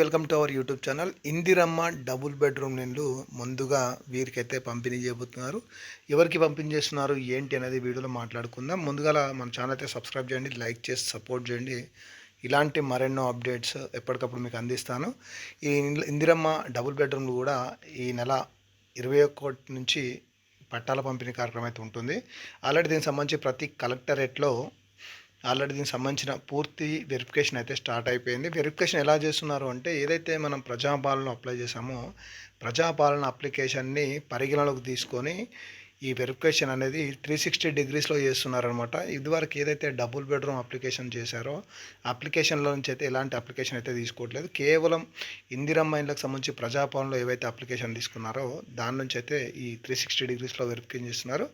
Welcome to our YouTube channel. Indiramma double bedroom నిండ్లు ముందుగా వీరికైతే పంపిణీ చేయబోతున్నారు. ఎవరికి పంపిణీ చేస్తున్నారు ఏంటి అనేది వీడియోలో మాట్లాడుకుందాం. ముందుగా మన ఛానల్ అయితే సబ్స్క్రైబ్ చేయండి లైక్ చేసి సపోర్ట్ చేయండి. ఇలాంటి మరెన్నో అప్డేట్స్ ఎప్పటికప్పుడు మీకు అందిస్తాను. ఈ ఇందిరమ్మ డబుల్ బెడ్రూమ్లు కూడా ఈ నెల ఇరవై ఒకటి నుంచి పట్టాల పంపిణీ కార్యక్రమం అయితే ఉంటుంది. ఆల్రెడీ దీనికి సంబంధించి ప్రతి కలెక్టరేట్లో ఆల్రెడీ దీనికి సంబంధించిన పూర్తి వెరిఫికేషన్ అయితే స్టార్ట్ అయిపోయింది. వెరిఫికేషన్ ఎలా చేస్తున్నారు అంటే ఏదైతే మనం ప్రజాపాలన అప్లై చేసామో ప్రజాపాలన అప్లికేషన్ని పరిగణలోకి తీసుకొని ఈ వెరిఫికేషన్ అనేది త్రీ సిక్స్టీ డిగ్రీస్లో చేస్తున్నారనమాట ఇదివరకు ఏదైతే డబుల్ బెడ్రూమ్ అప్లికేషన్ చేశారో అప్లికేషన్లో నుంచి అయితే ఎలాంటి అప్లికేషన్ అయితే తీసుకోవట్లేదు. కేవలం ఇందిరమ్మ ఇండ్లకు సంబంధించి ప్రజాపాలనలో ఏవైతే అప్లికేషన్ తీసుకున్నారో దాని నుంచి అయితే ఈ త్రీ సిక్స్టీ డిగ్రీస్లో వెరిఫికేషన్ చేస్తున్నారు.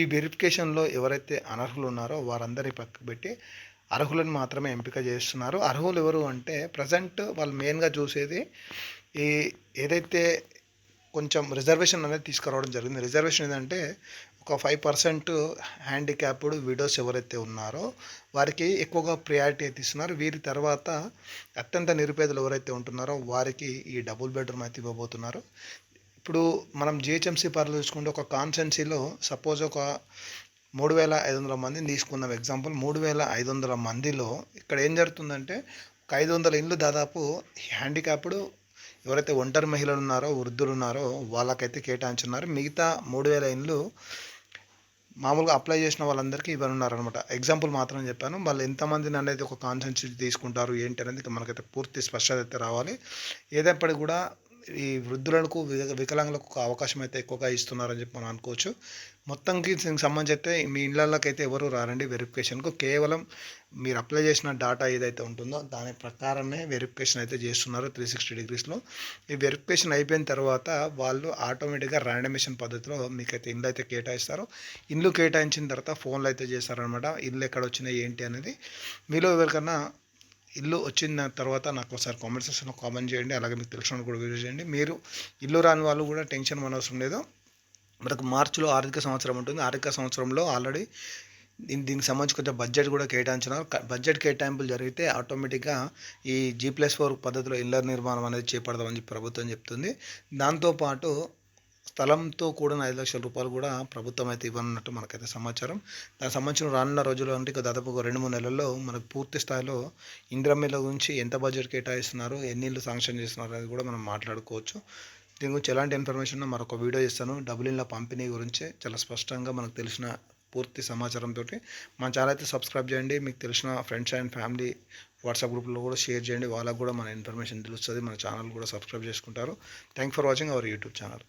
ఈ వెరిఫికేషన్లో ఎవరైతే అనర్హులు ఉన్నారో వారందరినీ పక్కకు పెట్టి అర్హులను మాత్రమే ఎంపిక చేస్తున్నారు. అర్హులు ఎవరు అంటే ప్రజెంట్ వాళ్ళు మెయిన్గా చూసేది ఈ ఏదైతే కొంచెం రిజర్వేషన్ అనేది తీసుకురావడం జరిగింది. రిజర్వేషన్ ఏంటంటే ఒక ఫైవ్ పర్సెంట్ హ్యాండిక్యాప్డ్ విడోస్ ఎవరైతే ఉన్నారో వారికి ఎక్కువగా ప్రియారిటీ అయితే ఇస్తున్నారు. వీరి తర్వాత అత్యంత నిరుపేదలు ఎవరైతే ఉంటున్నారో వారికి ఈ డబుల్ బెడ్రూమ్ అయితే ఇవ్వబోతున్నారు. ఇప్పుడు మనం జిహెచ్ఎంసీ పరిధిలో చూసుకుంటే ఒక కాన్సెన్సీలో సపోజ్ ఒక మూడు వేల ఐదు వందల మందిని తీసుకుందాం. ఎగ్జాంపుల్ మూడు వేల ఐదు వందల మందిలో ఇక్కడ ఏం జరుగుతుందంటే ఒక ఐదు వందల ఇండ్లు దాదాపు హ్యాండిక్యాప్డ్ ఎవరైతే ఒంటరి మహిళలు ఉన్నారో వృద్ధులు ఉన్నారో వాళ్ళకైతే కేటాయించున్నారు. మిగతా మూడు వేల ఇండ్లు మామూలుగా అప్లై చేసిన వాళ్ళందరికీ ఇవ్వనున్నారనమాట ఎగ్జాంపుల్ మాత్రం చెప్పాను. వాళ్ళు ఎంతమందిని అనేది ఒక కాన్సెన్సీ తీసుకుంటారు ఏంటి అనేది మనకైతే పూర్తి స్పష్టత అయితే రావాలి. ఏదప్పటికి కూడా ఈ వృద్ధులకు వికలాంగులకు ఒక అవకాశం అయితే ఎక్కువగా ఇస్తున్నారని చెప్పి మనం అనుకోవచ్చు. మొత్తంకి దీనికి సంబంధించి అయితే మీ ఇళ్ళకి అయితే ఎవరు రారండి వెరిఫికేషన్కు? కేవలం మీరు అప్లై చేసిన డేటా ఏదైతే ఉంటుందో దాని ప్రకారమే వెరిఫికేషన్ అయితే చేస్తున్నారు త్రీ సిక్స్టీ డిగ్రీస్లో. ఈ వెరిఫికేషన్ అయిపోయిన తర్వాత వాళ్ళు ఆటోమేటిక్గా ర్యాండమేషన్ పద్ధతిలో మీకైతే ఇల్లు అయితే కేటాయిస్తారు. ఇల్లు కేటాయించిన తర్వాత ఫోన్లు అయితే చేస్తారనమాట ఇల్లు ఎక్కడ వచ్చినాయి ఏంటి అనేది. మీలో ఎవరికన్నా ఇల్లు వచ్చిన తర్వాత నాకు ఒకసారి కామెంట్ సెక్షన్లో కామెంట్ చేయండి అలాగే మీకు తెలిసిన కూడా వీడియో చేయండి. మీరు ఇల్లు రాని వాళ్ళు కూడా టెన్షన్ అనవసరం లేదు మనకు మార్చిలో ఆర్థిక సంవత్సరం ఉంటుంది. ఆర్థిక సంవత్సరంలో ఆల్రెడీ దీని దీనికి సంబంధించి కొంచెం బడ్జెట్ కూడా కేటాయించినారు. బడ్జెట్ కేటాయింపులు జరిగితే ఆటోమేటిక్గా ఈ జీ ప్లస్ ఫోర్ పద్ధతిలో ఇళ్ళ నిర్మాణం అనేది చేపడదామని ప్రభుత్వం చెప్తుంది. దాంతోపాటు స్థలంతో కూడిన ఐదు లక్షల రూపాయలు కూడా ప్రభుత్వం అయితే ఇవ్వనున్నట్టు మనకైతే సమాచారం. దానికి సంబంధించిన రానున్న రోజుల్లో అంటే ఇక దాదాపు రెండు మూడు నెలల్లో మనకు పూర్తి స్థాయిలో ఇంద్రమిల్ల గురించి ఎంత బడ్జెట్ కేటాయిస్తున్నారు ఎన్ని ఇళ్ళు శాంక్షన్ చేస్తున్నారు అనేది కూడా మనం మాట్లాడుకోవచ్చు. దీని గురించి ఎలాంటి ఇన్ఫర్మేషన్ మరొక వీడియో ఇస్తాను డబుల్ ఇన్ల పంపిణీ గురించి చాలా స్పష్టంగా మనకు తెలిసిన పూర్తి సమాచారంతో మన ఛానల్ అయితే సబ్స్క్రైబ్ చేయండి. మీకు తెలిసిన ఫ్రెండ్స్ అండ్ ఫ్యామిలీ వాట్సాప్ గ్రూప్లో కూడా షేర్ చేయండి. వాళ్ళకు కూడా మన ఇన్ఫర్మేషన్ తెలుస్తుంది. మన ఛానల్ కూడా సబ్స్క్రైబ్ చేసుకుంటారు. Thank for watching our YouTube channel.